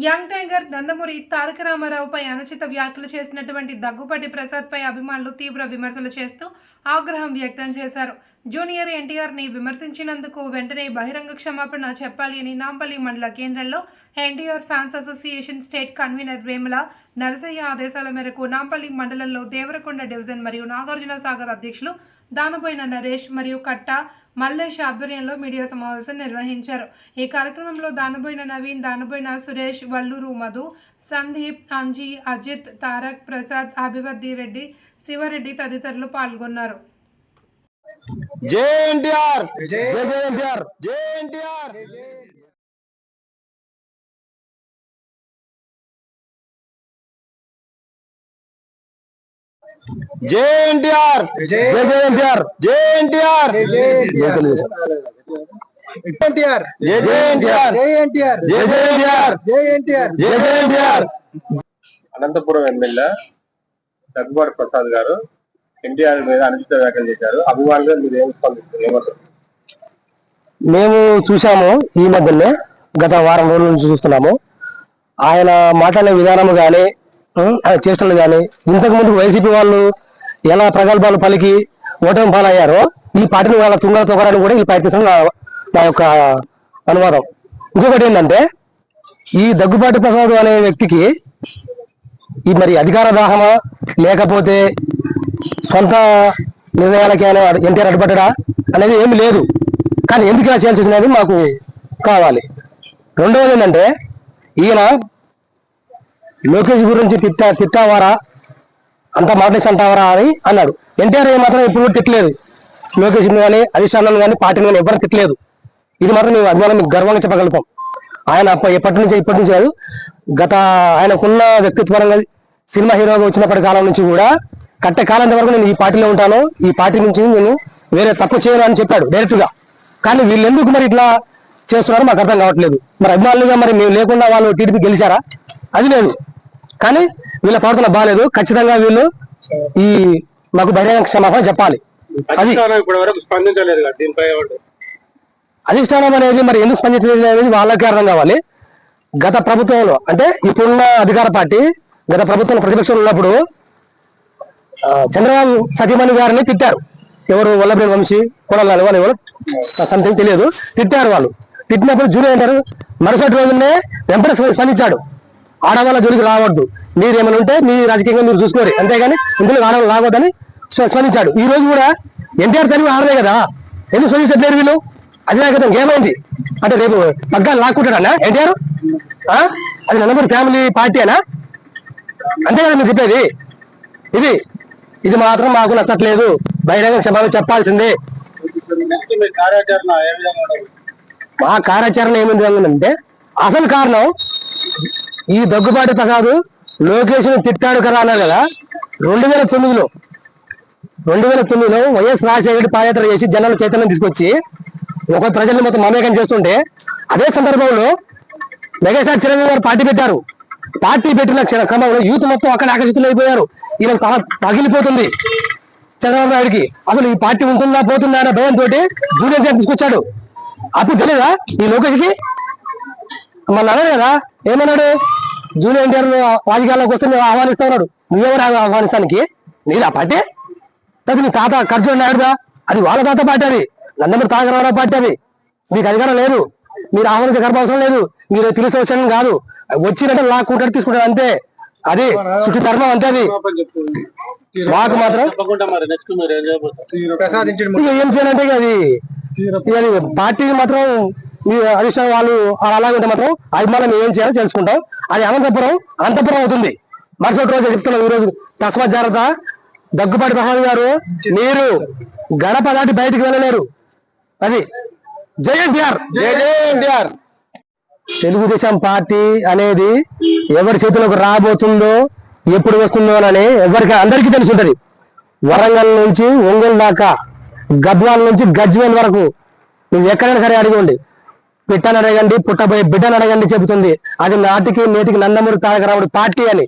Young tiger Nandamuri Taraka రామారావుపై అనుచిత వ్యాఖ్యలు చేసినటువంటి దగ్గుపాటి ప్రసాద్పై అభిమానులు తీవ్ర విమర్శలు చేస్తూ ఆగ్రహం వ్యక్తం చేశారు. జూనియర్ ఎన్టీఆర్ని విమర్శించినందుకు వెంటనే బహిరంగ క్షమాపణ చెప్పాలి అని నాంపల్లి మండల కేంద్రంలో NTR fans association state convener Vemula Narasaiah ఆదేశాల మేరకు నాంపల్లి మండలంలో దేవరకొండ డివిజన్ మరియు నాగార్జున సాగర్ అధ్యక్షులు దానబోయిన నరేష్ మరియు కట్ట మల్లేష్ ఆధ్వర్యంలో మీడియా సమావేశం నిర్వహించారు. ఈ కార్యక్రమంలో దానబోయిన నవీన్ దానబోయిన సురేష్ వల్లూరు మధు సందీప్ అంజీ అజిత్ తారక్ ప్రసాద్ అభివర్ధి రెడ్డి శివరెడ్డి తదితరులు పాల్గొన్నారు. జై ఎన్టీఆర్! జై జై ఎన్టీఆర్! జై ఎన్టీఆర్! జై ఎన్టీఆర్ జై జై ఎన్టీఆర్ జై ఎన్టీఆర్ ఎన్టీఆర్ జై జై ఎన్టీఆర్ జై ఎన్టీఆర్ జై జై ఎన్టీఆర్ జై ఎన్టీఆర్ జై జై NTR Anantapuram MLA Daggubati Prasad garu NTR మీద అనుచిత వ్యాఖ్యలు చేశారు అభిమానులు మీరు ఏం స్పందిస్తారు ఏమంటారు మేము చూసాము ఈ మధ్యనే గత వారం రోజుల నుంచి చూస్తున్నాము ఆయన మాట్లాడే విధానం కానీ చేష్టలు కానీ ఇంతకు ముందు వైసీపీ వాళ్ళు ఎలా ప్రగల్భాలు పలికి ఓటమి పాలయ్యారో ఈ పార్టీని వాళ్ళ తుంగ తొగరని కూడా ఈ ప్రయత్నించడం నా నా యొక్క అనువాదం. ఇంకొకటి ఏంటంటే ఈ దగ్గుబాటి ప్రసాద్ అనే వ్యక్తికి ఈ మరి అధికార దాహమా లేకపోతే సొంత నిర్ణయాలకి ఎన్టీఆర్ అడ్డుపడ్డా అనేది ఏమి లేదు. కానీ ఎందుకు ఇలా చేయాల్సి వచ్చినది మాకు కావాలి. రెండవది ఏంటంటే ఈయన లోకేష్ గురించి తిట్టా తిట్టావారా? అంత మాటలేసి అంటావారా అని అన్నాడు. ఎన్టీఆర్ మాత్రం ఇప్పుడు కూడా తిట్టలేదు. లోకేష్ కానీ అధిష్టానం కానీ పార్టీని కానీ ఎవరు తిట్టలేదు. ఇది మాత్రం మేము అభిమానం మీకు గర్వంగా చెప్పగలుగుతాం. ఆయన ఎప్పటి నుంచి ఇప్పటి నుంచి కాదు గత ఆయనకున్న వ్యక్తిత్వరంగా సినిమా హీరోగా వచ్చినప్పటి కాలం నుంచి కూడా కట్టే కాలం వరకు నేను ఈ పార్టీలో ఉంటాను. ఈ పార్టీ నుంచి నేను వేరే తప్పు చేయను అని చెప్పాడు డైరెక్ట్గా కానీ వీళ్ళు ఎందుకు మరి ఇట్లా చేస్తున్నారో మాకు అర్థం కావట్లేదు. మరి అభిమానులుగా మరి మేము లేకుండా వాళ్ళు టీడీపీ గెలిచారా? అది లేదు. కానీ వీళ్ళ ప్రవర్తన బాగాలేదు ఖచ్చితంగా వీళ్ళు ఈ మాకు బహిరంగ క్షమాపణ చెప్పాలి. అది స్పందించలేదు దీనిపై? అధిష్టానం అనేది మరి ఎందుకు స్పందించలేదు అనేది వాళ్ళకే అర్థం కావాలి. గత ప్రభుత్వంలో అంటే ఇప్పుడున్న అధికార పార్టీ గత ప్రభుత్వంలో ప్రతిపక్షంలో ఉన్నప్పుడు చంద్రబాబు సతీమణి గారిని తిట్టారు. ఎవరు వల్లభనేని వంశీ కొడాలి వాళ్ళు ఎవరు? సంథింగ్ తెలియదు. తిట్టారు వాళ్ళు. తిట్టినప్పుడు జూనియర్ అంటారు మరుసటి రోజునే వెంపటి స్పందించాడు. ఆడవాళ్ళ జోలికి రావద్దు. మీరు ఏమైనా ఉంటే మీ రాజకీయంగా మీరు చూసుకోరు. అంతేగాని ఇందులో ఆడవాళ్ళు రావద్దని స్ప- స్పందించాడు ఈ రోజు కూడా ఎన్టీఆర్ తెలివి ఆడలే కదా? ఎందుకు స్పందించట్లేరు వీళ్ళు? అధినాయకత్వం ఏమైంది? అంటే రేపు పగ్గాలు లాక్కుంటాడన్నా ఎన్టీఆర్? ఆ? అది నందమూరి ఫ్యామిలీ పార్టీ అనా అంతే కదా మీరు చెప్పేది? ఇది ఇది మాత్రం మాకు నచ్చట్లేదు. బహిరంగ క్షమాపణ చెప్పాల్సిందే. మీ కార్యాచరణ ఏ విధంగా ఉండదు? మా కార్యాచరణ ఏమిటి అంటే అసలు కారణం ఈ దగ్గుబాటి ప్రసాద్ లోకేష్ తిట్టాడు కదా అన్నారు కదా. రెండు వేల తొమ్మిదిలో రెండు వేల తొమ్మిదిలో వైఎస్ రాజశేఖర రెడ్డి పాదయాత్ర చేసి జనాలు చైతన్యం తీసుకొచ్చి ఒక ప్రజల్ని మొత్తం మమేకం చేస్తుంటే అదే సందర్భంలో మెగాస్టార్ చిరంజీవి గారు పార్టీ పెట్టారు. పార్టీ పెట్టిన క్షణ క్రమంలో యూత్ మొత్తం అక్కడ ఆకర్షితులు అయిపోయారు. ఈయన తల పగిలిపోతుంది చంద్రబాబు నాయుడికి. అసలు ఈ పార్టీ ఉంటుందా పోతుందా అనే భయంతో జూనియర్ గారు తీసుకొచ్చాడు. అప్పుడు తెలియదా ఈ లోకేష్కి? మన అదే కదా ఏమన్నాడు? జూనియర్ ఎన్టీఆర్ రాజకీయాల్లోకి వస్తే మేము ఆహ్వానిస్తా ఉన్నాడు. నువ్వెవరు ఆహ్వా- ఆహ్వానిస్తానికి? నీదా పార్టీ? లేదా నీ తాత ఖర్చు నాయుడుదా? అది వాళ్ళ తాత పార్టీ అది. నందమూరి రామారావు పార్టీ అది. మీకు అధికారం లేదు. మీరు ఆహ్వానించే గర్భ అవసరం లేదు. మీరు పిలిస్తే వచ్చాను కాదు. వచ్చినట్టు లాక్కుంటాడు తీసుకుంటాడు అంతే. అది శుచి ధర్మం అంతే అది. మాకు మాత్రం ఏం చేయాలంటే అది. అది పార్టీ మాత్రం మీ అధిష్టానం వాళ్ళు అలా అలాగే మాత్రం అభిమానం ఏం చేయాలో తెలుసుకుంటాం. అది అనంతపురం అనంతపురం అవుతుంది. మరుసటి రోజు చెప్తున్నాం ఈ రోజు తస్మత్ జాగ్రత్త. దగ్గుబాటి ప్రసాద్ గారు మీరు గడప దాటి బయటికి వెళ్ళలేరు. అది జై ఎన్టీఆర్ జై జై ఎన్టీఆర్ తెలుగుదేశం పార్టీ అనేది ఎవరి చేతిలోకి రాబోతుందో ఎప్పుడు వస్తుందో అని ఎవరికి అందరికీ తెలిసి ఉంటది. వరంగల్ నుంచి ఒంగోలు దాకా గద్వాల నుంచి గజ్వేల్ వరకు. నువ్వు ఎక్కడైనా సరే అడగండి పిట్టని అడగండి పుట్టబోయే బిడ్డను అడగండి చెబుతుంది. అది నాటికి నేటికి నందమూరి తారక రాముడు పార్టీ అని.